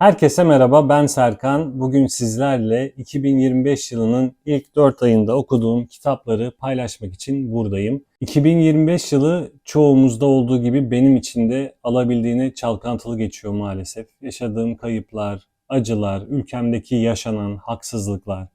Herkese merhaba, ben Serkan. Bugün sizlerle 2025 yılının ilk 4 ayında okuduğum kitapları paylaşmak için buradayım. 2025 yılı çoğumuzda olduğu gibi benim için de alabildiğine çalkantılı geçiyor maalesef. Yaşadığım kayıplar, acılar, ülkemdeki yaşanan haksızlıklar,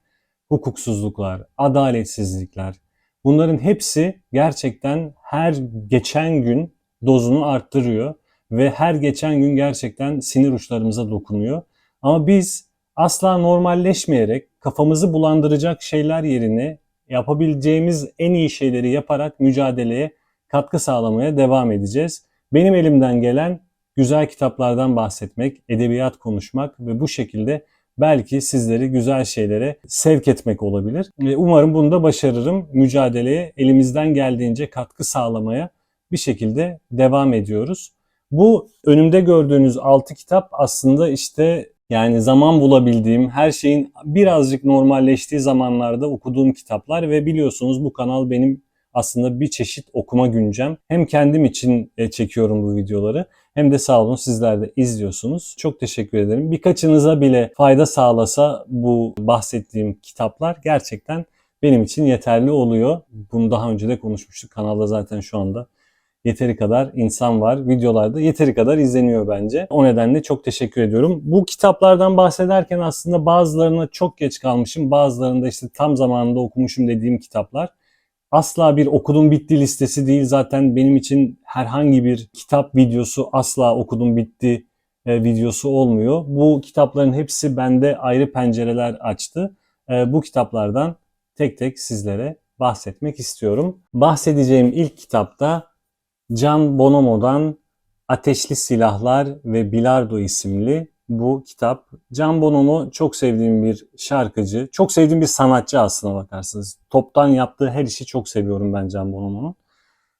hukuksuzluklar, adaletsizlikler bunların hepsi gerçekten her geçen gün dozunu arttırıyor ve her geçen gün gerçekten sinir uçlarımıza dokunuyor. Ama biz asla normalleşmeyerek kafamızı bulandıracak şeyler yerine yapabileceğimiz en iyi şeyleri yaparak mücadeleye katkı sağlamaya devam edeceğiz. Benim elimden gelen güzel kitaplardan bahsetmek, edebiyat konuşmak ve bu şekilde belki sizleri güzel şeylere sevk etmek olabilir. Umarım bunu da başarırım. Mücadeleye elimizden geldiğince katkı sağlamaya bir şekilde devam ediyoruz. Bu önümde gördüğünüz 6 kitap aslında işte yani zaman bulabildiğim, her şeyin birazcık normalleştiği zamanlarda okuduğum kitaplar ve biliyorsunuz bu kanal benim aslında bir çeşit okuma güncem. Hem kendim için e, çekiyorum bu videoları hem de sağ olun sizler de izliyorsunuz. Çok teşekkür ederim. Birkaçınıza bile fayda sağlasa bu bahsettiğim kitaplar gerçekten benim için yeterli oluyor. Bunu daha önce de konuşmuştuk. Kanalda zaten şu anda yeteri kadar insan var. Videolarda yeteri kadar izleniyor bence. O nedenle çok teşekkür ediyorum. Bu kitaplardan bahsederken aslında bazılarına çok geç kalmışım. Bazılarında işte tam zamanında okumuşum dediğim kitaplar. Asla bir okudum bitti listesi değil. Zaten benim için herhangi bir kitap videosu asla okudum bitti e, videosu olmuyor. Bu kitapların hepsi bende ayrı pencereler açtı. E, bu kitaplardan tek tek sizlere bahsetmek istiyorum. Bahsedeceğim ilk kitapta Can Bonomo'dan Ateşli Silahlar ve Bilardo isimli bu kitap. Can Bonomo çok sevdiğim bir şarkıcı, çok sevdiğim bir sanatçı aslına bakarsınız. Toptan yaptığı her işi çok seviyorum ben Can Bonomo'nun.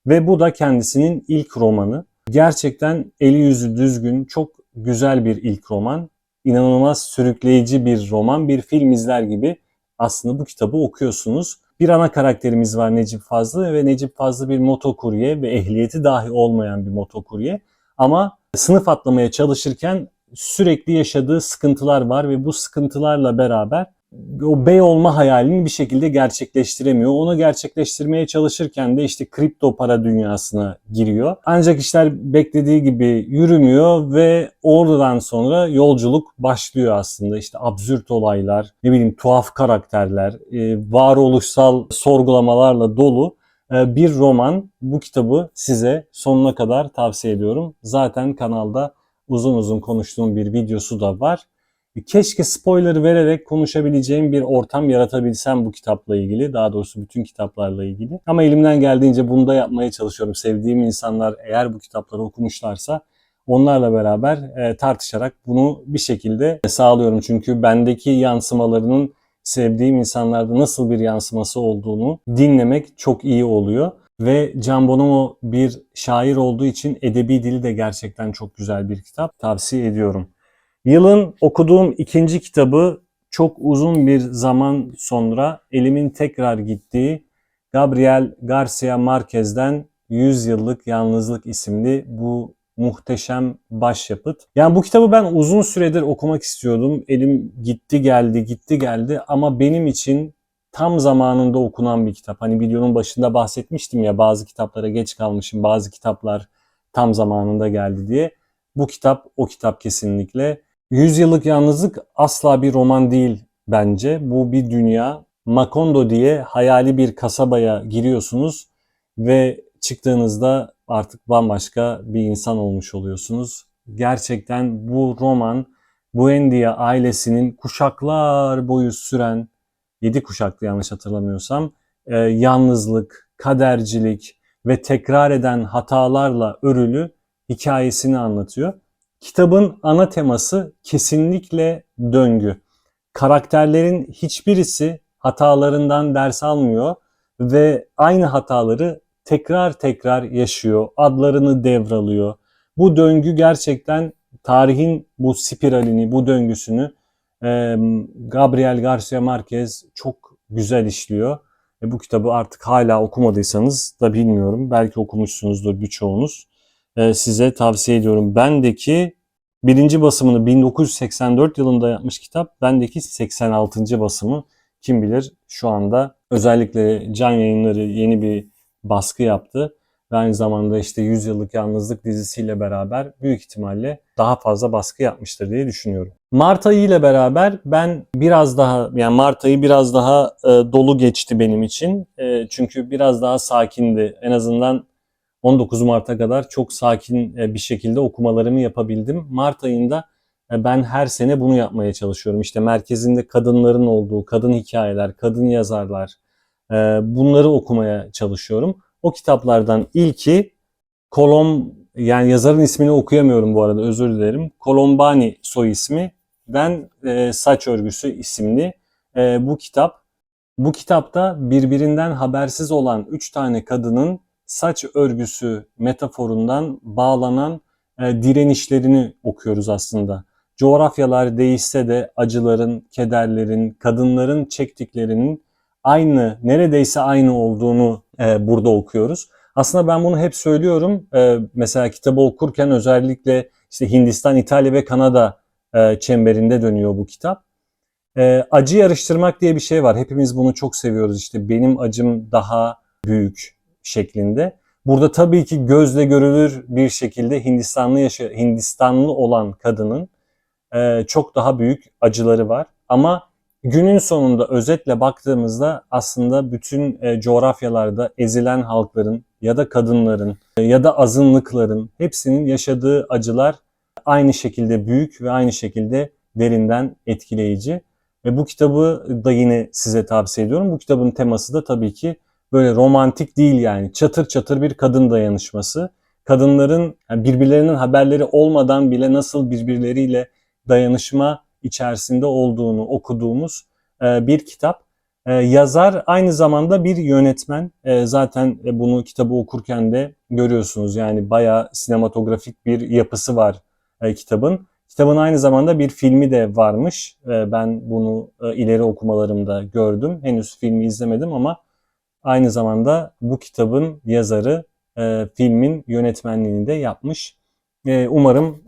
Ve bu da kendisinin ilk romanı. Gerçekten eli yüzü düzgün, çok güzel bir ilk roman. İnanılmaz sürükleyici bir roman, bir film izler gibi aslında bu kitabı okuyorsunuz. Bir ana karakterimiz var Necip Fazlı ve Necip Fazlı bir motokurye ve ehliyeti dahi olmayan bir motokurye. Ama sınıf atlamaya çalışırken sürekli yaşadığı sıkıntılar var ve bu sıkıntılarla beraber o bey olma hayalini bir şekilde gerçekleştiremiyor. Onu gerçekleştirmeye çalışırken de işte kripto para dünyasına giriyor. Ancak işler beklediği gibi yürümüyor ve oradan sonra yolculuk başlıyor aslında. İşte absürt olaylar, ne bileyim tuhaf karakterler, e, varoluşsal sorgulamalarla dolu e, bir roman. Bu kitabı size sonuna kadar tavsiye ediyorum. Zaten kanalda uzun uzun konuştuğum bir videosu da var. Keşke spoiler vererek konuşabileceğim bir ortam yaratabilsem bu kitapla ilgili. Daha doğrusu bütün kitaplarla ilgili. Ama elimden geldiğince bunu da yapmaya çalışıyorum. Sevdiğim insanlar eğer bu kitapları okumuşlarsa onlarla beraber e, tartışarak bunu bir şekilde sağlıyorum. Çünkü bendeki yansımalarının sevdiğim insanlarda nasıl bir yansıması olduğunu dinlemek çok iyi oluyor. Ve Can Bonomo bir şair olduğu için edebi dili de gerçekten çok güzel bir kitap. Tavsiye ediyorum. Yılın okuduğum ikinci kitabı çok uzun bir zaman sonra elimin tekrar gittiği Gabriel Garcia Marquez'den 100 Yıllık Yalnızlık isimli bu muhteşem başyapıt. Yani bu kitabı ben uzun süredir okumak istiyordum. Elim gitti geldi gitti geldi ama benim için tam zamanında okunan bir kitap. Hani videonun başında bahsetmiştim ya bazı kitaplara geç kalmışım, bazı kitaplar tam zamanında geldi diye. Bu kitap o kitap kesinlikle. Yüzyıllık Yalnızlık asla bir roman değil bence. Bu bir dünya. Macondo diye hayali bir kasabaya giriyorsunuz ve çıktığınızda artık bambaşka bir insan olmuş oluyorsunuz. Gerçekten bu roman Buendia ailesinin kuşaklar boyu süren 7 kuşaklı yanlış hatırlamıyorsam e, yalnızlık, kadercilik ve tekrar eden hatalarla örülü hikayesini anlatıyor. Kitabın ana teması kesinlikle döngü. Karakterlerin hiçbirisi hatalarından ders almıyor ve aynı hataları tekrar tekrar yaşıyor, adlarını devralıyor. Bu döngü gerçekten tarihin bu spiralini, bu döngüsünü Gabriel Garcia Marquez çok güzel işliyor. E bu kitabı artık hala okumadıysanız da bilmiyorum. Belki okumuşsunuzdur birçoğunuz. E, size tavsiye ediyorum. Bendeki birinci basımını 1984 yılında yapmış kitap. Bendeki 86. basımı. Kim bilir şu anda özellikle Can Yayınları yeni bir baskı yaptı. Ve aynı zamanda işte 100 Yıllık Yalnızlık dizisiyle beraber büyük ihtimalle daha fazla baskı yapmıştır diye düşünüyorum. Mart ayı ile beraber ben biraz daha yani Mart ayı biraz daha e, dolu geçti benim için. E, çünkü biraz daha sakindi. En azından 19 Mart'a kadar çok sakin e, bir şekilde okumalarımı yapabildim. Mart ayında e, ben her sene bunu yapmaya çalışıyorum. İşte merkezinde kadınların olduğu, kadın hikayeler, kadın yazarlar e, bunları okumaya çalışıyorum. O kitaplardan ilki Kolom yani yazarın ismini okuyamıyorum bu arada özür dilerim. Kolombani soy isminden e, Saç Örgüsü isimli e, bu kitap. Bu kitapta birbirinden habersiz olan üç tane kadının saç örgüsü metaforundan bağlanan e, direnişlerini okuyoruz aslında. Coğrafyalar değişse de acıların, kederlerin, kadınların çektiklerinin aynı, neredeyse aynı olduğunu e, burada okuyoruz. Aslında ben bunu hep söylüyorum. E, mesela kitabı okurken özellikle işte Hindistan, İtalya ve Kanada e, çemberinde dönüyor bu kitap. E, acı yarıştırmak diye bir şey var. Hepimiz bunu çok seviyoruz. İşte benim acım daha büyük şeklinde. Burada tabii ki gözle görülür bir şekilde Hindistanlı yaşa Hindistanlı olan kadının e, çok daha büyük acıları var. Ama günün sonunda özetle baktığımızda aslında bütün e, coğrafyalarda ezilen halkların ya da kadınların e, ya da azınlıkların hepsinin yaşadığı acılar aynı şekilde büyük ve aynı şekilde derinden etkileyici. Ve bu kitabı da yine size tavsiye ediyorum. Bu kitabın teması da tabii ki böyle romantik değil yani. Çatır çatır bir kadın dayanışması. Kadınların yani birbirlerinin haberleri olmadan bile nasıl birbirleriyle dayanışma içerisinde olduğunu okuduğumuz e, bir kitap. E, yazar aynı zamanda bir yönetmen. E, zaten bunu kitabı okurken de görüyorsunuz. Yani bayağı sinematografik bir yapısı var kitabın. Kitabın aynı zamanda bir filmi de varmış. Ben bunu ileri okumalarımda gördüm. Henüz filmi izlemedim ama aynı zamanda bu kitabın yazarı filmin yönetmenliğini de yapmış. Umarım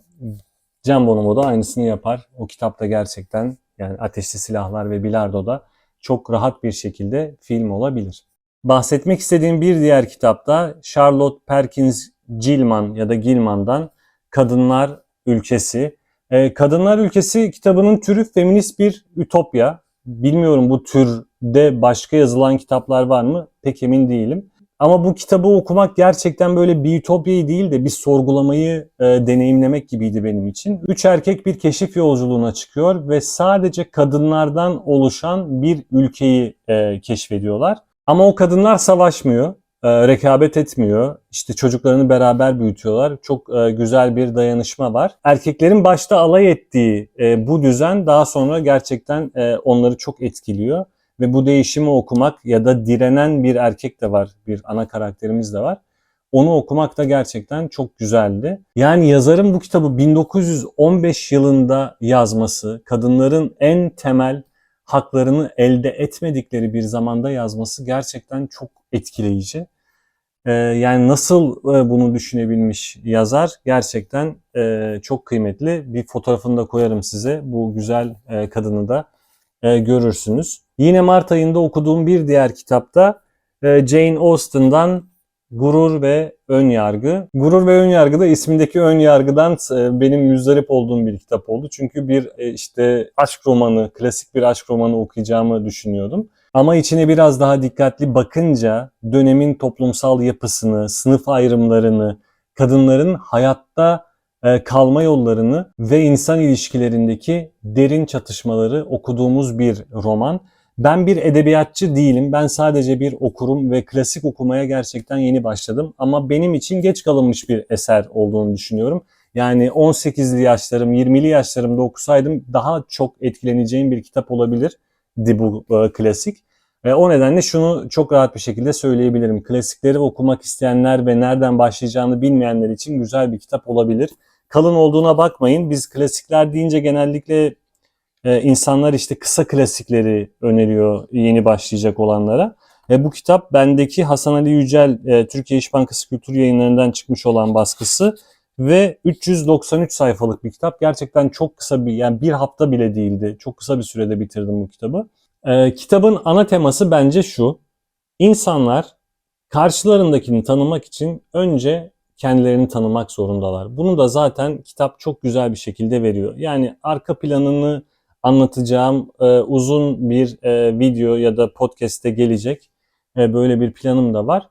Can Bonomo da aynısını yapar. O kitapta gerçekten yani Ateşli Silahlar ve Bilardo'da çok rahat bir şekilde film olabilir. Bahsetmek istediğim bir diğer kitapta Charlotte Perkins Gilman ya da Gilman'dan Kadınlar Ülkesi. Ee, Kadınlar Ülkesi kitabının türü feminist bir ütopya. Bilmiyorum bu türde başka yazılan kitaplar var mı? Pek emin değilim. Ama bu kitabı okumak gerçekten böyle bir ütopyayı değil de bir sorgulamayı e, deneyimlemek gibiydi benim için. Üç erkek bir keşif yolculuğuna çıkıyor ve sadece kadınlardan oluşan bir ülkeyi e, keşfediyorlar. Ama o kadınlar savaşmıyor, e, rekabet etmiyor. İşte çocuklarını beraber büyütüyorlar. Çok e, güzel bir dayanışma var. Erkeklerin başta alay ettiği e, bu düzen daha sonra gerçekten e, onları çok etkiliyor ve bu değişimi okumak ya da direnen bir erkek de var, bir ana karakterimiz de var. Onu okumak da gerçekten çok güzeldi. Yani yazarın bu kitabı 1915 yılında yazması, kadınların en temel haklarını elde etmedikleri bir zamanda yazması gerçekten çok etkileyici. Ee, yani nasıl e, bunu düşünebilmiş yazar gerçekten e, çok kıymetli. Bir fotoğrafını da koyarım size. Bu güzel e, kadını da görürsünüz. Yine Mart ayında okuduğum bir diğer kitapta e, Jane Austen'dan Gurur ve Ön Yargı. Gurur ve Ön Yargı da ismindeki ön yargıdan benim müzdarip olduğum bir kitap oldu. Çünkü bir işte aşk romanı, klasik bir aşk romanı okuyacağımı düşünüyordum. Ama içine biraz daha dikkatli bakınca dönemin toplumsal yapısını, sınıf ayrımlarını, kadınların hayatta e, kalma yollarını ve insan ilişkilerindeki derin çatışmaları okuduğumuz bir roman. Ben bir edebiyatçı değilim. Ben sadece bir okurum ve klasik okumaya gerçekten yeni başladım. Ama benim için geç kalınmış bir eser olduğunu düşünüyorum. Yani 18'li yaşlarım, 20'li yaşlarımda okusaydım daha çok etkileneceğim bir kitap olabilir bu e, klasik. E, o nedenle şunu çok rahat bir şekilde söyleyebilirim. Klasikleri okumak isteyenler ve nereden başlayacağını bilmeyenler için güzel bir kitap olabilir. Kalın olduğuna bakmayın. Biz klasikler deyince genellikle e, insanlar işte kısa klasikleri öneriyor yeni başlayacak olanlara. E, bu kitap bendeki Hasan Ali Yücel e, Türkiye İş Bankası Kültür Yayınları'ndan çıkmış olan baskısı ve 393 sayfalık bir kitap. Gerçekten çok kısa bir yani bir hafta bile değildi. Çok kısa bir sürede bitirdim bu kitabı. Ee, kitabın ana teması bence şu. İnsanlar karşılarındakini tanımak için önce kendilerini tanımak zorundalar. Bunu da zaten kitap çok güzel bir şekilde veriyor. Yani arka planını anlatacağım e, uzun bir e, video ya da podcast'te gelecek. E, böyle bir planım da var.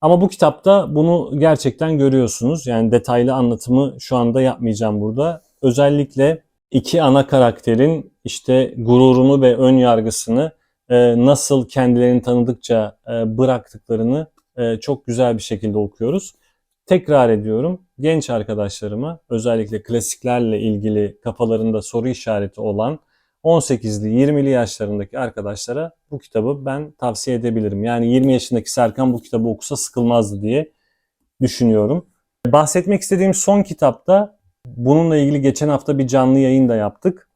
Ama bu kitapta bunu gerçekten görüyorsunuz. Yani detaylı anlatımı şu anda yapmayacağım burada. Özellikle iki ana karakterin işte gururunu ve ön yargısını e, nasıl kendilerini tanıdıkça e, bıraktıklarını e, çok güzel bir şekilde okuyoruz. Tekrar ediyorum genç arkadaşlarıma özellikle klasiklerle ilgili kafalarında soru işareti olan 18'li 20'li yaşlarındaki arkadaşlara bu kitabı ben tavsiye edebilirim. Yani 20 yaşındaki Serkan bu kitabı okusa sıkılmazdı diye düşünüyorum. Bahsetmek istediğim son kitapta bununla ilgili geçen hafta bir canlı yayın da yaptık.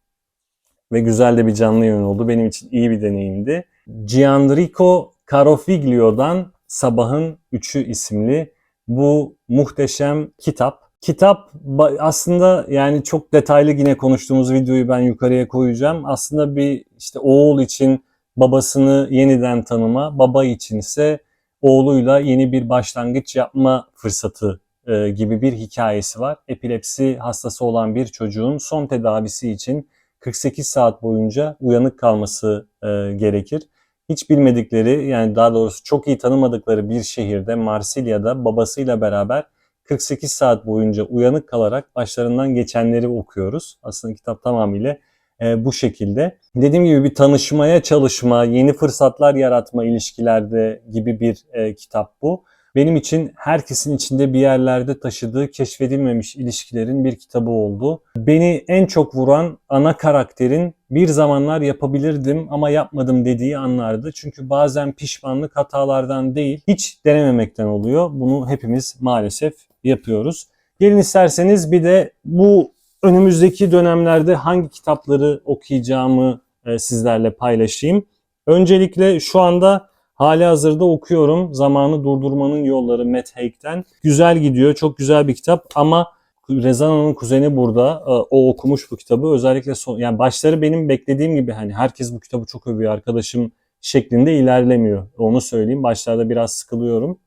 Ve güzel de bir canlı yayın oldu. Benim için iyi bir deneyimdi. Gianrico Carofiglio'dan Sabahın Üçü isimli bu muhteşem kitap. Kitap aslında yani çok detaylı yine konuştuğumuz videoyu ben yukarıya koyacağım. Aslında bir işte oğul için babasını yeniden tanıma, baba için ise oğluyla yeni bir başlangıç yapma fırsatı e, gibi bir hikayesi var. Epilepsi hastası olan bir çocuğun son tedavisi için 48 saat boyunca uyanık kalması e, gerekir. Hiç bilmedikleri yani daha doğrusu çok iyi tanımadıkları bir şehirde Marsilya'da babasıyla beraber 48 saat boyunca uyanık kalarak başlarından geçenleri okuyoruz. Aslında kitap tamamıyla e, bu şekilde. Dediğim gibi bir tanışmaya çalışma, yeni fırsatlar yaratma ilişkilerde gibi bir e, kitap bu benim için herkesin içinde bir yerlerde taşıdığı keşfedilmemiş ilişkilerin bir kitabı oldu. Beni en çok vuran ana karakterin bir zamanlar yapabilirdim ama yapmadım dediği anlardı. Çünkü bazen pişmanlık hatalardan değil, hiç denememekten oluyor. Bunu hepimiz maalesef yapıyoruz. Gelin isterseniz bir de bu önümüzdeki dönemlerde hangi kitapları okuyacağımı e, sizlerle paylaşayım. Öncelikle şu anda Hali hazırda okuyorum. Zamanı Durdurmanın Yolları Matt Haig'den. Güzel gidiyor. Çok güzel bir kitap ama Rezana'nın kuzeni burada. E, o okumuş bu kitabı. Özellikle son, yani başları benim beklediğim gibi hani herkes bu kitabı çok övüyor arkadaşım şeklinde ilerlemiyor. Onu söyleyeyim. Başlarda biraz sıkılıyorum.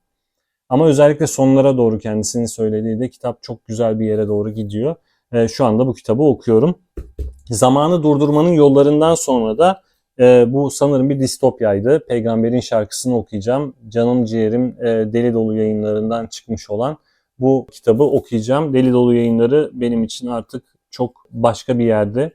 Ama özellikle sonlara doğru kendisinin söylediği de kitap çok güzel bir yere doğru gidiyor. E, şu anda bu kitabı okuyorum. Zamanı durdurmanın yollarından sonra da e, bu sanırım bir distopyaydı. Peygamberin şarkısını okuyacağım. Canım ciğerim e, Deli Dolu yayınlarından çıkmış olan bu kitabı okuyacağım. Deli Dolu yayınları benim için artık çok başka bir yerde.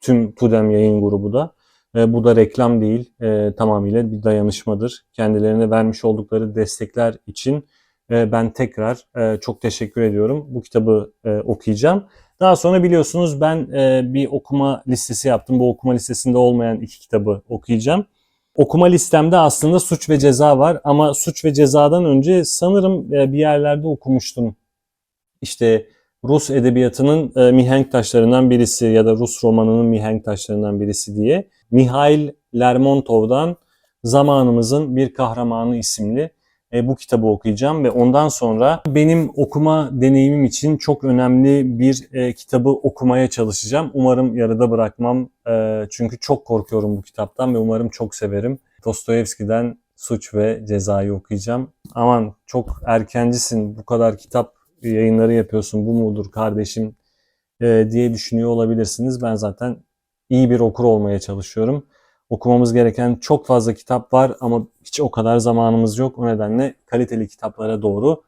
Tüm Tudem yayın grubu da. E, bu da reklam değil. E, tamamıyla bir dayanışmadır. Kendilerine vermiş oldukları destekler için e, ben tekrar e, çok teşekkür ediyorum. Bu kitabı e, okuyacağım. Daha sonra biliyorsunuz ben e, bir okuma listesi yaptım. Bu okuma listesinde olmayan iki kitabı okuyacağım. Okuma listemde aslında suç ve ceza var ama suç ve cezadan önce sanırım e, bir yerlerde okumuştum. İşte Rus edebiyatının e, mihenk taşlarından birisi ya da Rus romanının mihenk taşlarından birisi diye. Mihail Lermontov'dan Zamanımızın Bir Kahramanı isimli e, bu kitabı okuyacağım ve ondan sonra benim okuma deneyimim için çok önemli bir e, kitabı okumaya çalışacağım. Umarım yarıda bırakmam e, çünkü çok korkuyorum bu kitaptan ve umarım çok severim. Dostoyevski'den Suç ve Ceza'yı okuyacağım. Aman çok erkencisin bu kadar kitap yayınları yapıyorsun bu mudur kardeşim e, diye düşünüyor olabilirsiniz. Ben zaten iyi bir okur olmaya çalışıyorum okumamız gereken çok fazla kitap var ama hiç o kadar zamanımız yok. O nedenle kaliteli kitaplara doğru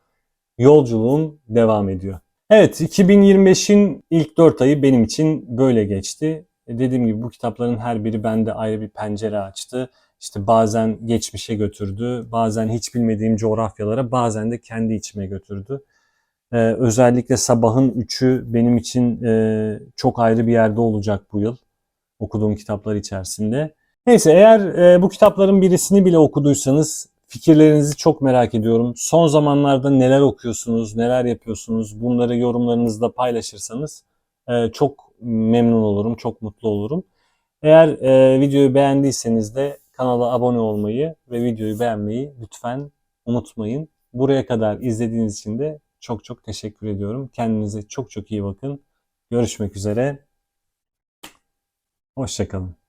yolculuğum devam ediyor. Evet 2025'in ilk 4 ayı benim için böyle geçti. E, dediğim gibi bu kitapların her biri bende ayrı bir pencere açtı. İşte bazen geçmişe götürdü, bazen hiç bilmediğim coğrafyalara, bazen de kendi içime götürdü. Ee, özellikle sabahın üçü benim için e, çok ayrı bir yerde olacak bu yıl okuduğum kitaplar içerisinde. Neyse eğer e, bu kitapların birisini bile okuduysanız fikirlerinizi çok merak ediyorum. Son zamanlarda neler okuyorsunuz, neler yapıyorsunuz bunları yorumlarınızda paylaşırsanız e, çok memnun olurum, çok mutlu olurum. Eğer e, videoyu beğendiyseniz de kanala abone olmayı ve videoyu beğenmeyi lütfen unutmayın. Buraya kadar izlediğiniz için de çok çok teşekkür ediyorum. Kendinize çok çok iyi bakın. Görüşmek üzere. Hoşçakalın.